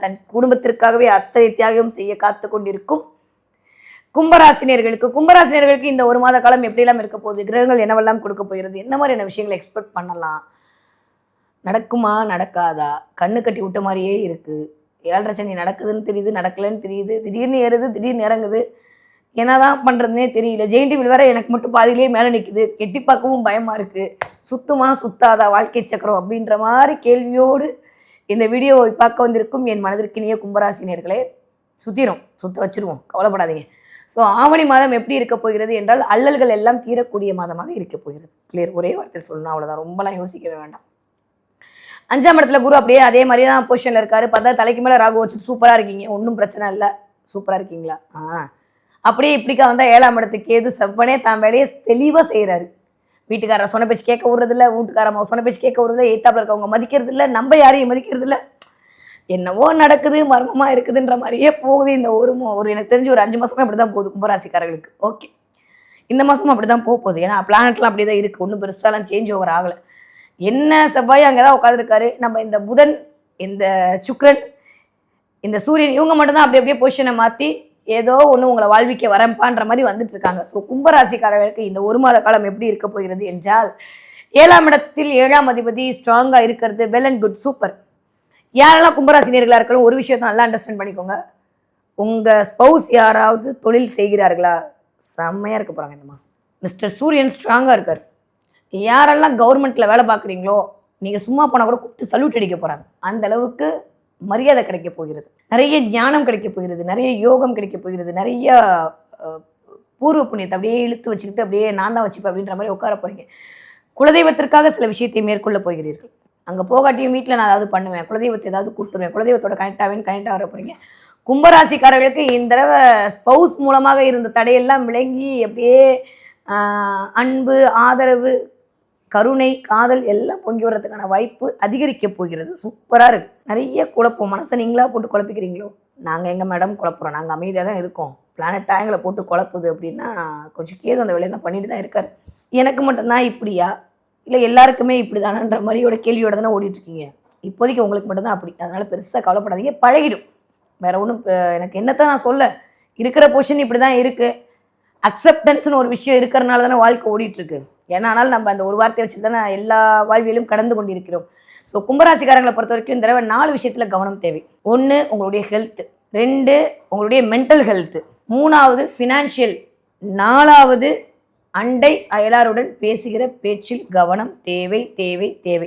தன் குடும்பத்திற்காகவே அத்தனை தியாகம் செய்ய காத்து கொண்டிருக்கும் கும்பராசினியர்களுக்கு கும்பராசினியர்களுக்கு இந்த ஒரு மாத காலம் எப்படியெல்லாம் இருக்க போகுது? கிரகங்கள் என்னவெல்லாம் கொடுக்க போகிறது? என்ன மாதிரியான விஷயங்களை எக்ஸ்பெக்ட் பண்ணலாம்? நடக்குமா? நடக்காதா? கண்ணு கட்டி விட்ட மாதிரியே இருக்குது ஏழரை சனி நடக்குதுன்னு தெரியுது நடக்கலைன்னு தெரியுது. திடீர்னு ஏறுது திடீர்னு இறங்குது. என்னதான் பண்ணுறதுனே தெரியல. ஜெயின் டிவில் வேற எனக்கு மட்டும் பாதியிலேயே மேலே நிற்குது கெட்டி பார்க்கவும் பயமாக இருக்குது சுத்துமா? சுத்தாதா? வாழ்க்கை சக்கரம் அப்படின்ற மாதிரி கேள்வியோடு இந்த வீடியோவை பார்க்க வந்திருக்கும் என் மனதிற்கினிய கும்பராசினியர்களே சுத்திரும் சுத்த வச்சிருவோம் கவலைப்படாதீங்க. ஸோ ஆவணி மாதம் எப்படி இருக்க போகிறது என்றால் அல்லல்கள் எல்லாம் தீரக்கூடிய மாதமாக இருக்க போகிறது. கிளியர் ஒரே வார்த்தை சொல்லணும் அவ்வளோதான் ரொம்பலாம் யோசிக்கவே வேண்டாம். அஞ்சாம் இடத்துல குரு அப்படியே அதே மாதிரி தான் பொசிஷனில் இருக்காரு. பார்த்தா தலைக்கு மேலே ராகு வச்சுட்டு சூப்பராக இருக்கீங்க. ஒன்றும் பிரச்சனை இல்லை. சூப்பராக இருக்கீங்களா? ஆ. அப்படியே இப்படிக்கா வந்தால் ஏழாம் இடத்துக்கு ஏது செவ்வனே தான் வேலையை தெளிவாக செய்கிறாரு வீட்டுக்காரர் சொன்ன பேச்சு கேட்க விடுறதில்ல வீட்டுக்காரம்மா சொன்ன பேச்சு கேட்க விடுறதில்ல எய்த்தாப்புல இருக்கவங்க மதிக்கிறது இல்லை நம்ம யாரையும் மதிக்கிறது இல்லை என்னவோ நடக்குது மர்மமாக இருக்குதுன்ற மாதிரியே போகுது இந்த ஒரு ஒரு எனக்கு தெரிஞ்சு ஒரு அஞ்சு மாதமே அப்படி தான் போகுது கும்பராசிக்காரர்களுக்கு. ஓகே இந்த மாதமும் அப்படி தான் போக போகுது. ஏன்னா பிளானட்லாம் அப்படி தான் இருக்குது ஒன்றும் பெருசாலாம் சேஞ்ச் ஓவர் ஆகலை. என்ன செவ்வாய் அங்கே தான் உட்காந்துருக்காரு நம்ம இந்த புதன் இந்த சுக்ரன் இந்த சூரியன் இவங்க மட்டும்தான் அப்படி அப்படியே பொசிஷனை மாற்றி ஏதோ ஒன்று உங்களை வாழ்விக்க வரப்பான்ற மாதிரி வந்துட்டு இருக்காங்க. ஸோ கும்பராசிக்காரர்களுக்கு இந்த ஒரு மாத காலம் எப்படி இருக்க போகிறது என்றால் ஏழாம் இடத்தில் ஏழாம் அதிபதி ஸ்ட்ராங்காக இருக்கிறது. வெல் அண்ட் குட் சூப்பர் யாரெல்லாம் கும்பராசினியர்களாக இருக்கலாம் ஒரு விஷயத்தை நல்லா அண்டர்ஸ்டாண்ட் பண்ணிக்கோங்க. உங்கள் ஸ்பௌஸ் யாராவது தொழில் செய்கிறார்களா? செம்மையாக இருக்க போகிறாங்க இந்த மாதம் மிஸ்டர் சூரியன் ஸ்ட்ராங்காக இருக்கார். யாரெல்லாம் கவர்மெண்ட்டில் வேலை பார்க்குறீங்களோ நீங்கள் சும்மா போனால் கூட கூப்பிட்டு சல்யூட் அடிக்க போகிறாங்க அந்த அளவுக்கு மரியாதை கிடைக்க போகிறது. நிறைய ஞானம் கிடைக்க போகிறது. நிறைய யோகம் கிடைக்க போகிறது. நிறைய பூர்வ புண்ணியத்தை அப்படியே இழுத்து வச்சுக்கிட்டு அப்படியே நான் தான் வச்சுப்பேன் அப்படின்ற மாதிரி உட்கார போகிறீங்க குலதெய்வத்திற்காக சில விஷயத்தை மேற்கொள்ள போகிறீர்கள். அங்கே போகாட்டியும் வீட்டில் நான் ஏதாவது பண்ணுவேன். குலதெய்வத்தை ஏதாவது கொடுத்துருவேன் குலதெய்வத்தோட கனெக்ட் ஆவேன் கனெக்ட் ஆக போகிறீங்க கும்பராசிக்காரர்களுக்கு இந்த தடவை ஸ்பௌஸ் மூலமாக இருந்த தடையெல்லாம் விளங்கி அப்படியே அன்பு ஆதரவு கருணை காதல் எல்லாம் பொங்கி வர்றதுக்கான வாய்ப்பு அதிகரிக்க போகிறது. சூப்பராக இருக்கு. நிறைய குழப்பம். மனசை நீங்களாக போட்டு குழப்பிக்கிறீங்களோ? நாங்கள் எங்கள் மேடம் குழப்புறோம். நாங்கள் அமைதியாக தான் இருக்கோம். பிளானட்டாக எங்களை போட்டு குழப்புது அப்படின்னா கொஞ்சம் கேது அந்த வேலையை தான் பண்ணிட்டு தான் இருக்காரு. எனக்கு மட்டும்தான் இப்படியா? இல்லை எல்லாருக்குமே இப்படி தானன்ற மாதிரியோட கேள்வியோட தானே ஓடிட்டுருக்கீங்க? இப்போதைக்கு உங்களுக்கு மட்டும்தான் அப்படி. அதனால் பெருசாக கவலைப்படாதீங்க. பழகிடும். வேற ஒன்றும் எனக்கு என்னத்தான் நான் சொல்ல? இருக்கிற பொசிஷன் இப்படி தான் இருக்குது அக்செப்டன்ஸ்னு ஒரு விஷயம் இருக்கிறனால தானே வாழ்க்கை ஓடிட்டுருக்கு. ஏன்னா நம்ம அந்த ஒரு வார்த்தையை வச்சு தானே எல்லா வாழ்வியலும் கடந்து கொண்டிருக்கிறோம். ஸோ கும்பராசிக்காரங்களை பொறுத்த வரைக்கும் இந்த தடவை நாலு விஷயத்தில் கவனம் தேவை. ஒன்று உங்களுடைய ஹெல்த் ரெண்டு உங்களுடைய மென்டல் ஹெல்த் மூணாவது ஃபினான்ஷியல் நாலாவது அண்டை அயலாருடன் பேசுகிற பேச்சில் கவனம் தேவை தேவை தேவை.